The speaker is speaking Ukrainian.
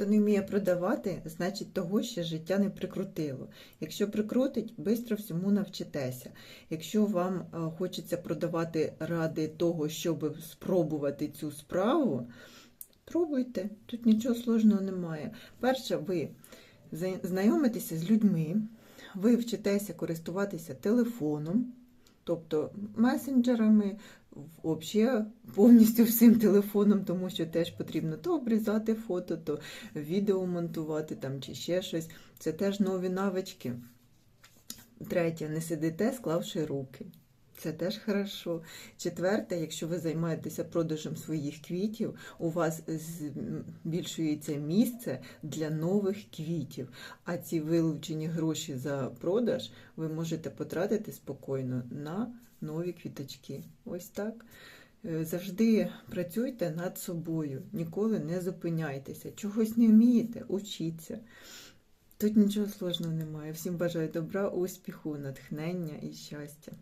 Хто не вміє продавати, значить того ще життя не прикрутило. Якщо прикрутить, швидко всьому навчитеся. Якщо вам е, хочеться продавати ради того, щоб спробувати цю справу, пробуйте, тут нічого сложного немає. Перше, ви знайомитеся з людьми, ви вчитеся користуватися телефоном, тобто месенджерами, взагалі повністю всім телефоном, тому що теж потрібно то обрізати фото, то відео монтувати там, чи ще щось. Це теж нові навички. Третє, не сидите, склавши руки. Це теж хорошо. Четверте, якщо ви займаєтеся продажем своїх квітів, у вас збільшується місце для нових квітів. А ці вилучені гроші за продаж ви можете потратити спокійно на нові квіточки. Ось так. Е, Завжди працюйте над собою, ніколи не зупиняйтеся. Чогось не вмієте, учіться. Тут нічого сложного немає. Всім бажаю добра, успіху, натхнення і щастя.